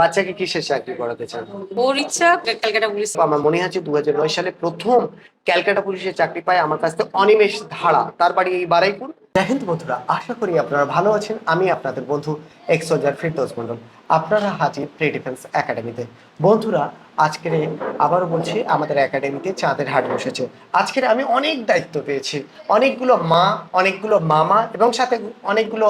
বাচ্চাকে কিসের চাকরি করাতে চান? ওর ইচ্ছা ক্যালকাটা পুলিশ। আমার মনে আছে দু নয় সালে প্রথম ক্যালকাটা পুলিশের চাকরি পায় আমার কাছ থেকে অনিমেষ ধারা তার বাড়ি এই বারাইপুর। জয় হিন্দ বন্ধুরা আশা করি আপনারা ভালো আছেন। আমি আপনাদের বন্ধু এক্স সোজার ফিরদৌস মন্ডল আপনারা হাজির প্লে ডিফেন্স একাডেমিতে বন্ধুরা, আজকের আবারও বলছি, আমাদের একাডেমিতে চাঁদের হাট বসেছে। আজকের আমি অনেক দায়িত্ব পেয়েছি। অনেকগুলো মা, অনেকগুলো মামা এবং সাথে অনেকগুলো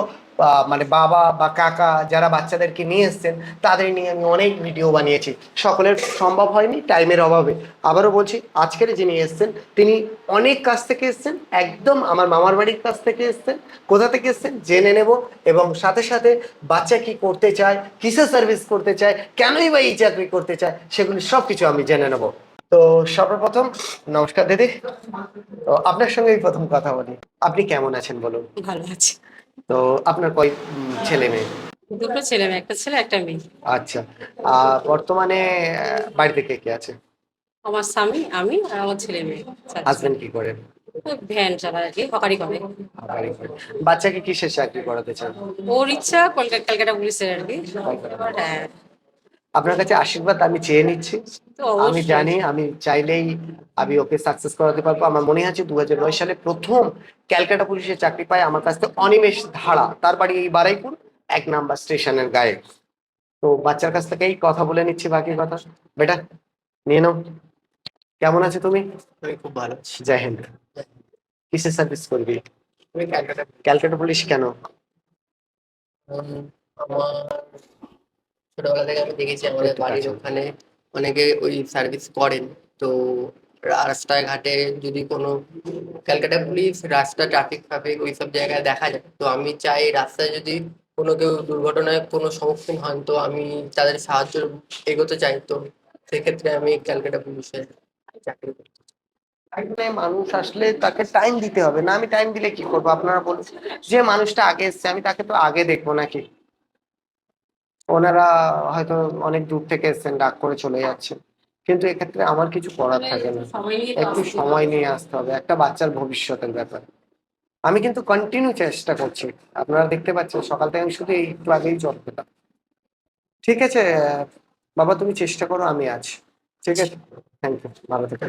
মানে বাবা বা কাকা যারা বাচ্চাদেরকে নিয়ে এসছেন, তাদের নিয়ে আমি অনেক ভিডিও বানিয়েছি। সকলের সম্ভব হয়নি, টাইমের অভাবে। আবারও বলছি, আজকের যিনি এসছেন, তিনি অনেক কাছ থেকে এসছেন, একদম আমার মামার বাড়ির কাছ থেকে এসছেন, কোথা থেকে এসছেন, জেনে নেব এবং সাথে সাথে বাচ্চা কি করতে চায় কিসে সার্ভিস করতে চায় কেনই বা এই চাকরি করতে চায় সেগুলি সব কিছু আমি জেনে নেব। তো সর্বপ্রথম নমস্কার দিদি। তো আপনার সঙ্গেই প্রথম কথা বলি। আপনি কেমন আছেন বলুন? ভালো আছি। তো আপনার কয় ছেলে মেয়ে? দুটো ছেলে মেয়ে একটা ছেলে একটা মেয়ে। আচ্ছা। বর্তমানে বাড়িতে কে কে আছে? আমার স্বামী আমি আর আমার ছেলে মেয়ে। হাজবেন্ড কি করেন ভ্যান চালায় আর কি হকারি করে। বাচ্চাকে কিসের চাকরি করাতে চান ওর ইচ্ছা কলকাতা ক্যালকাটা পুলিশের আর কি। হ্যাঁ। আপনার কাছে আশীর্বাদ আমি চেয়ে নিচ্ছি। তো আমি জানি আমি চাইলেই আমি ওকে সাকসেস করাতে পারব। আমার মনে আছে দু হাজার নয় সালে প্রথম ক্যালকাটা পুলিশের চাকরি পায় আমার কাছ থেকে অনিমেষ ধারা। তার বাড়ি এই বারাইপুর এক নাম্বার স্টেশনের গায়ে। তো বাচ্চার কাছ থেকেই কথা বলে নিচ্ছি বাকি কথা। বেটা নিয়ে নাও। কেমন আছে তুমি? খুব ভালো আছি। জয় হিন্দ। কিসের সার্ভিস করবি? ক্যালকাটা পুলিশ কেন? আমার ছোটবেলা থেকে আমি দেখেছি আমাদের বাড়ির ওখানে অনেকে ওই সার্ভিস করেন। তো রাস্তায় ঘাটে যদি কোনো ক্যালকাটা পুলিশ রাস্তা ট্রাফিক ফাফিক ওই সব জায়গায় দেখা যায়। তো আমি চাই রাস্তায় যদি কোনো কেউ দুর্ঘটনায় কোনো সম্মুখীন হন, তো আমি তাদের সাহায্য এগোতে চাই। তো সেক্ষেত্রে আমি ক্যালকাটা পুলিশের চাকরি করতে। এখানে মানুষ আসলে তাকে টাইম দিতে হবে। না আমি টাইম দিলে কি করব? আপনারা বলুন। যে মানুষটা আগে এসছে আমি তাকে তো আগে দেখব নাকি? ওনারা হয়তো অনেক দূর থেকে এসছেন ডাক করে চলে যাচ্ছেন। কিন্তু এক্ষেত্রে আমার কিছু করার থাকে না। একটু সময় নিয়ে আসতে হবে। একটা বাচ্চার ভবিষ্যতের ব্যাপার। আমি কিন্তু কন্টিনিউ চেষ্টা করছি। আপনারা দেখতে পাচ্ছেন সকাল থেকে আমি শুধু এই একটু আগেই জল পেতাম ঠিক আছে বাবা তুমি চেষ্টা করো আমি আছি। ঠিক আছে? থ্যাংক ইউ ভালো থেকো।